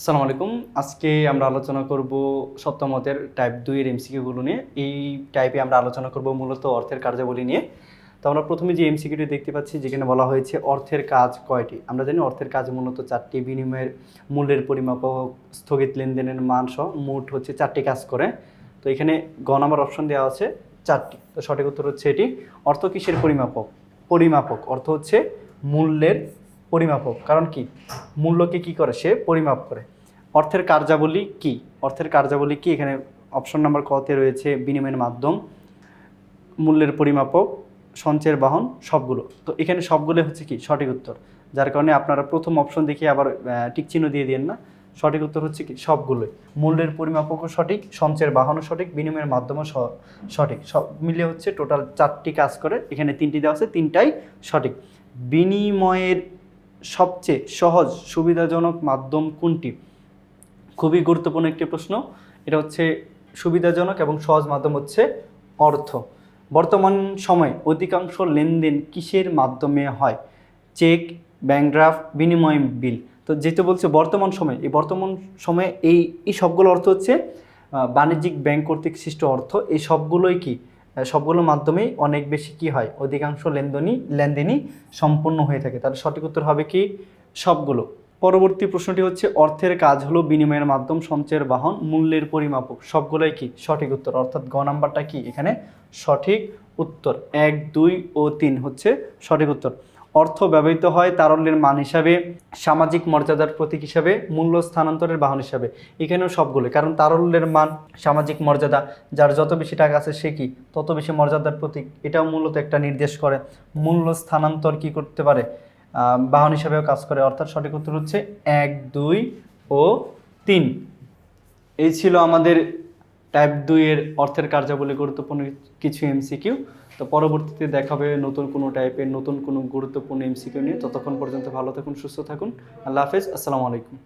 আসসালামু আলাইকুম। আজকে আমরা আলোচনা করব সপ্তমতের টাইপ দুইয়ের এমসিকিউগুলো নিয়ে। এই টাইপে আমরা আলোচনা করব মূলত অর্থের কার্যাবলী নিয়ে। তো আমরা প্রথমে যে এমসিকিউটি দেখতে পাচ্ছি, যেখানে বলা হয়েছে অর্থের কাজ কয়টি? আমরা জানি অর্থের কাজ মূলত চারটি, বিনিময়ের মূল্যের পরিমাপক স্থগিত লেনদেনের মান সহ মোট হচ্ছে চারটি কাজ করে। তো এখানে গ নাম্বার অপশন দেওয়া আছে, চারটি। তো সঠিক উত্তর হচ্ছে এটি, অর্থ কিসের পরিমাপক? পরিমাপক। অর্থ হচ্ছে মূল্যের পরিমাপক। কারণ কি? মূল্যকে কি করে? সে পরিমাপ করে। অর্থের কার্যাবলী কি? অর্থের কার্যাবলী কি? এখানে অপশন নাম্বার কতে রয়েছে বিনিময়ের মাধ্যম মূল্যের পরিমাপক সঞ্চয়ের বাহন সবগুলো। তো এখানে সবগুলো হচ্ছে কি? সঠিক উত্তর। যার কারণে আপনারা প্রথম অপশন দেখে আবার আহ, টিক চিহ্ন দিয়ে দিন না। সঠিক উত্তর হচ্ছে কি? সবগুলোই। মূল্যের পরিমাপকও সঠিক সঞ্চয়ের বাহনও সঠিক বিনিময়ের মাধ্যমও সঠিক। সব মিলিয়ে হচ্ছে টোটাল চারটি কাজ করে এখানে তিনটি দেওয়া আছে তিনটাই সঠিক। বিনিময়ের সবচেয়ে সহজ, সুবিধাজনক মাধ্যম কোনটি? খুবই গুরুত্বপূর্ণ একটি প্রশ্ন। এটা হচ্ছে সুবিধাজনক এবং সহজ মাধ্যম হচ্ছে অর্থ। বর্তমান সময়ে অধিকাংশ লেনদেন কিসের মাধ্যমে হয়? চেক, ব্যাংক ড্রাফট, বিনিময় বিল। তো যেহেতু বলছে বর্তমান সময়, এই বর্তমান সময়ে এই এই সবগুলো অর্থ হচ্ছে বাণিজ্যিক ব্যাংক কর্তৃক সৃষ্ট অর্থ। এই সবগুলোই কি? আহ, সবগুলোর মাধ্যমেই অনেক বেশি কি হয় অধিকাংশ লেনদেনই লেনদেনই সম্পূর্ণ হয়ে থাকে। তাহলে সঠিক উত্তর হবে কি? সবগুলো। পরবর্তী প্রশ্নটি হচ্ছে অর্থের কাজ হলো বিনিময়ের মাধ্যম সঞ্চয়ের বাহন মূল্যের পরিমাপক। সবগুলোই কি? সঠিক উত্তর। অর্থাৎ গ নাম্বারটা কি? এখানে সঠিক উত্তর। এক দুই ও তিন হচ্ছে সঠিক উত্তর। অর্থ ব্যবহৃত হয় তারল্যের মান হিসাবে, সামাজিক মর্যাদার প্রতীক হিসাবে, মূল্য স্থানান্তরের বাহন হিসাবে। এখানেও সবগুলো, কারণ তারল্যের মান, সামাজিক মর্যাদা, যার যত বেশি টাকা আছে সে কি? তত বেশি মর্যাদার প্রতীক। এটাও মূলত একটা নির্দেশ করে। মূল্য স্থানান্তর কি করতে পারে? বাহন হিসাবেও কাজ করে। অর্থাৎ সঠিক উত্তর হচ্ছে এক, দুই ও তিন। এই ছিল আমাদের টাইপ দুইয়ের অর্থের কার্যাবলী গুরুত্বপূর্ণ কিছু এমসিকিউ তো পরবর্তীতে দেখাবে নতুন কোনো টাইপের নতুন কোনো গুরুত্বপূর্ণ এমসিকিউ নিয়ে। ততক্ষণ পর্যন্ত ভালো থাকুন, সুস্থ থাকুন। আল্লাহ হাফেজ, আসসালামু আলাইকুম।